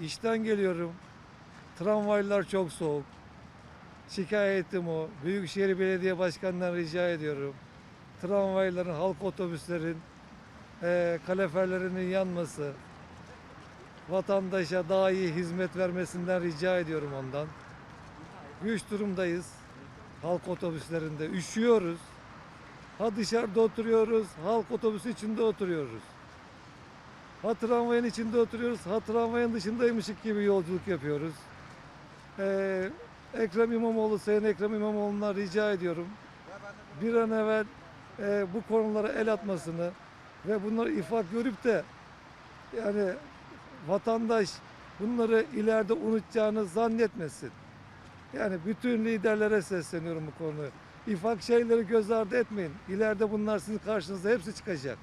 İşten geliyorum. Tramvaylar çok soğuk. Şikayetim o. Büyükşehir Belediye Başkanı'ndan rica ediyorum. Tramvayların, halk otobüslerin, eee kaleferlerinin yanması, vatandaşa daha iyi hizmet vermesinden rica ediyorum ondan. Güç durumdayız. Halk otobüslerinde üşüyoruz. Ha dışarıda oturuyoruz, halk otobüsü içinde oturuyoruz. Ha tramvayın içinde oturuyoruz, ha tramvayın dışındaymışık gibi yolculuk yapıyoruz. Ee, Ekrem İmamoğlu, Sayın Ekrem İmamoğlu'na rica ediyorum. Bir an evvel e, bu konulara el atmasını ve bunları ifak görüp de yani vatandaş bunları ileride unutacağını zannetmesin. Yani bütün liderlere sesleniyorum bu konuyu. İfak şeyleri göz ardı etmeyin. İleride bunlar sizin karşınıza hepsi çıkacak.